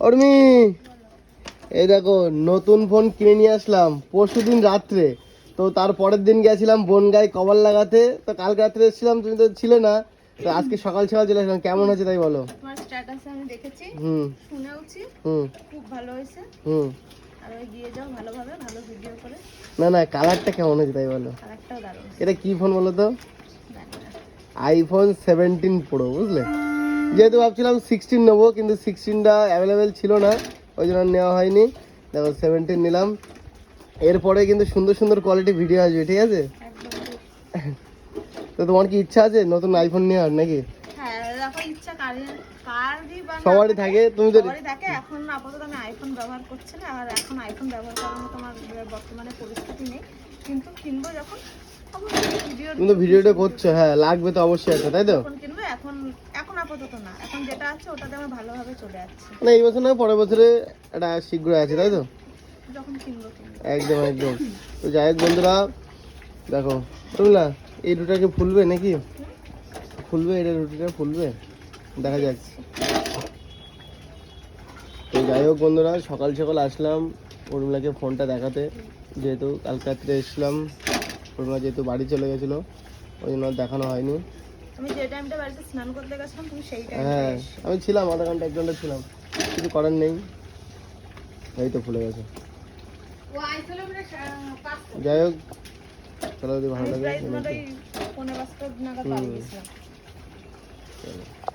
অর্মি এই দেখো নতুন ফোন কিনে নিয়ে আসলাম পরশু দিন রাত্রে। তো তার পরের দিন গেছিলাম বনগাই কভার লাগাতে। তো কালকে রাত্রে এসেছিলাম তুমি তো ছিলে না। তো আজকে সকাল সকাল চলে আসলাম কেমন হয়েছে তাই বলো? তোমার স্ট্যাটাসে আমি দেখেছি হুম। শুনেওছি হুম। খুব ভালো হয়েছে। হুম। আর ওই দিয়ে যাও ভালোভাবে ভালো ভিডিও করে। না না কালারটা কেমন হয়েছে তাই বলো? দারুণ এটা কি ফোন বলো তো? আইফোন সেভেন্টিন প্রো বুঝলে? যেহেতু ভাবছিলাম সিক্সটিন নেব কিন্তু সিক্সটিনটা অ্যাভেলেবেল ছিল না ওই জন্য নেওয়া হয়নি। দেখো সেভেন্টিন নিলাম। এরপরে কিন্তু সুন্দর সুন্দর কোয়ালিটি ভিডিও আসবে ঠিক আছে? তো তোমার কি ইচ্ছা আছে? নতুন আইফোন নেওয়ার নাকি? হ্যাঁ সবারই থাকে তুমি তো সবারই এখন আপাতত আমি আইফোন ব্যবহার করছি না আর এখন আইফোন ব্যবহার করার মতো আমার বর্তমানে পরিস্থিতি নেই। কিন্তু কিনবো যখন তুমি তো ভিডিওটা করছ হ্যাঁ লাগবে তো অবশ্যই আছে তাই তো? কিনবো এখন আপাতত না। এখন যেটা আছে ওটাতে আমার ভালোভাবে চলে যাচ্ছে মানে এই বছর না পরের বছরে এটা শীঘ্রই আছে তাই তো? যখন কিনবো কিনবো। একদম একদম। তো যাই হোক বন্ধুরা দেখো বুঝলা এই রুটিটা কি ফুলবে নাকি? ফুলবে এটা রুটিটা ফুলবে? দেখা যাক। তো যাই হোক বন্ধুরা সকাল সকাল আসলাম উর্মিলাকে ফোনটা দেখাতে। যেহেতু কালকে রাত্রে এসলাম উর্মিলা যেহেতু বাড়ি চলে গেছিল ওই জন্য আর দেখানো হয়নি। আমি যে টাইমটা বাড়িতে স্নান করতে গেছিলাম তুমি সেই হ্যাঁ আমি ছিলাম আধা ঘণ্টা এক ঘণ্টা ছিলাম। কিছু করার নেই। এই তো ফুলে গেছে। যাই হোক চলো যদি ভালো লাগে